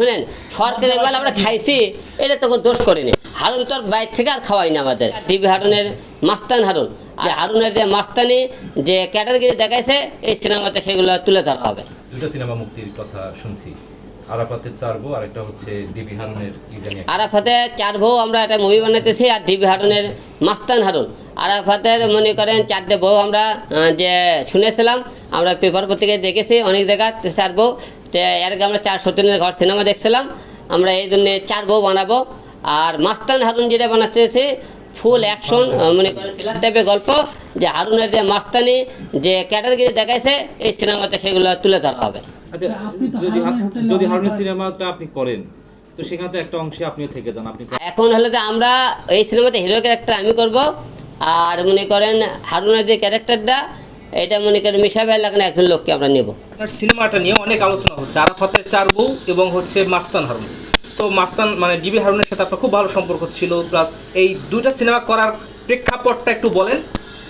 শুনেন সরকারের বেলা আমরা খাইছি এটা তো কোনো দোষ করিনি। হারুন তোর বাইর থেকে আর খাওয়াই না আমাদের। টিভি হারুনের মাস্তান হারুন। আর হারুনের যে মাস্তানি যে ক্যাটাগরি দেখাইছে এই সিনেমাতে সেগুলো তুলে ধরা হবে। দুটো সিনেমা মুক্তির কথা শুনছি। হচ্ছে ডিবি হারুনের। আরাফাতে আমরা একটা মুভি বানাইতেছি আর ডিবি হারুনের মাস্তান হারুন। আরাফাতের মনে করেন চারটে বউ আমরা যে শুনেছিলাম আমরা পেপার পত্রিকায় দেখেছি অনেক জায়গা চার বউ। তো এর আগে আমরা চার সতীনের ঘর সিনেমা দেখছিলাম আমরা এই জন্যে চার বউ বানাবো। আর মাস্তান হারুন যেটা বানাতেছি ফুল অ্যাকশন মনে করেন থ্রিলার টাইপের গল্প যে হারুনের যে মাস্তানি যে ক্যাটাগরি দেখাইছে এই সিনেমাতে সেগুলো তুলে ধরা হবে। আচ্ছা যদি হারুনের যদি হারুনের সিনেমাটা আপনি করেন তো সেখানে তো একটা অংশে আপনিও থেকে যান আপনি এখন হলো যে আমরা এই সিনেমাতে হিরো ক্যারেক্টার আমি করব আর মনে করেন হারুনের যে ক্যারেক্টারটা এটা মনে করেন মিশা ভাই লাগানো একজন লোককে আমরা নেব। সিনেমাটা নিয়ে অনেক আলোচনা হচ্ছে। আরাফাতের চার বউ এবং হচ্ছে মাস্তান হারুন। তো মাস্তান মানে ডিবি হারুনের সাথে আপনার খুব ভালো সম্পর্ক ছিল। প্লাস এই দুইটা সিনেমা করার প্রেক্ষাপটটা একটু বলেন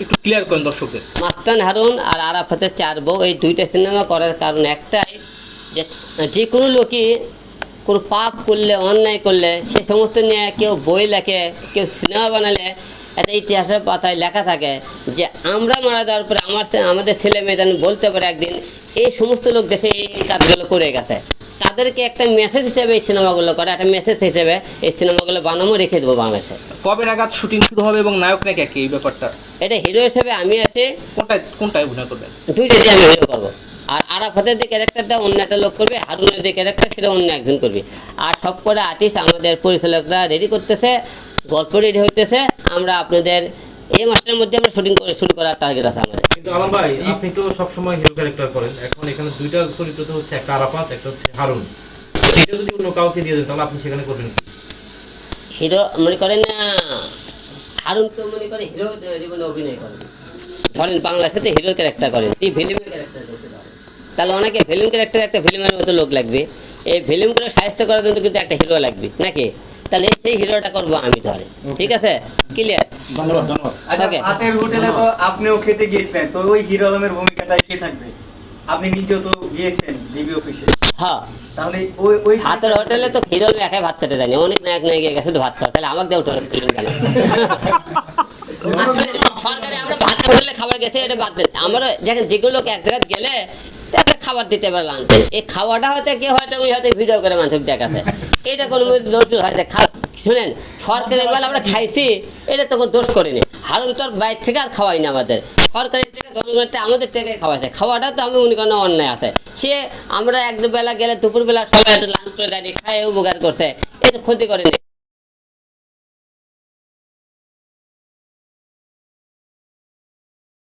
একটু ক্লিয়ার করেন দর্শকদের। মাস্তান হারুন আর আরাফাতের চার বউ এই দুইটা সিনেমা করার কারণ একটাই যে যে কোনো লোকই কোনো পাপ করলে অন্যায় করলে সে সমস্ত নিয়ে কেউ বই লেখে কেউ সিনেমা বানালে একটা ইতিহাসের পাতায় লেখা থাকে যে আমরা মারা যাওয়ার পরে আমার আমাদের ছেলে মেয়ে যেন বলতে পারে একদিন এই সমস্ত লোক দেশে এই কাজগুলো করে গেছে। তাদেরকে একটা মেসেজ হিসেবে এই সিনেমাগুলো করে একটা মেসেজ হিসেবে এই সিনেমাগুলো বানামো রেখে দেবো বাংলাদেশে। কবে নাগাদ শুটিং শুরু হবে এবং নায়ক নায়িকা কে এই ব্যাপারটা? এটা হিরো হিসেবে আমি আছি। কোনটা কোনটায় অভিনয় করবেন? দুইটা দিয়ে আমি হিরো করব। আর আরাফাতের যে ক্যারেক্টারটা অন্য একটা লোক করবে হারুনের যে ক্যারেক্টার সেটা অন্য একজন করবে। আর সব করে আর্টিস্ট আমাদের পরিচালকরা রেডি করতেছে গল্প রেডি হইতেছে। আমরা আপনাদের এই মাসের মধ্যে আমরা শুটিং করে শুরু করার টার্গেট আছে আমাদের। কিন্তু আলম ভাই আপনি তো সবসময় হিরো ক্যারেক্টার করেন। এখন এখানে দুইটা চরিত্র তো হচ্ছে একটা আরাফাত একটা হচ্ছে হারুন। এটা যদি অন্য কাউকে দিয়ে দেন তাহলে আপনি সেখানে করবেন? হিরো মনে করেন না হারুন তো মনে করে হিরো জীবনে অভিনয় করেন ধরেন বাংলাদেশে তো হিরোর ক্যারেক্টার করেন। এই ফিল্মের ক্যারেক্টার তাহলে অনেকে ফিল্ম ক্যারেক্টার একটা ফিল্মের মতো লোক লাগবে। এই ফিল্মগুলো সাহিত্য করার জন্য কিন্তু একটা হিরো লাগবে নাকি? তাহলে সেই হিরোটা করব আমি ধরে ঠিক আছে? ক্লিয়ার ধন্যবাদ ধন্যবাদ। আচ্ছা Okay. হোটেলে তো আপনিও খেতে গিয়েছিলেন তো ওই হিরো আলমের ভূমিকাটাই কে থাকবে? আপনি নিজেও তো গিয়েছেন ডিবি অফিসে হ্যাঁ। তাহলে ওই ওই হাতের হোটেলে তো হিরো একাই ভাত খেতে দেয়নি অনেক নায়ক নায়িকা গেছে তো ভাত খাওয়া। তাহলে আমাকে হোটেল কেন? সরকারি আমরা ভাত খাবার এটা বাদ আমরা যেগুলো এক জায়গায় গেলে খাবার দিতে এই খাওয়াটা হয়তো হয়তো, ওই হয়তো ভিডিও করে এটা কোনো শুনেন, সরকারের বেলা আমরা খাইছি, এটা দোষ করিনি। হারুন তোর বাইর থেকে আর খাওয়াই না আমাদের। থেকে আমাদের থেকে খাওয়াটা তো আমি মনে করেন অন্যায় আছে। সে আমরা এক বেলা গেলে দুপুরবেলা সবাই লাঞ্চ করে দাঁড়িয়ে খায়, উপকার করছে। এটা ক্ষতি করেনি।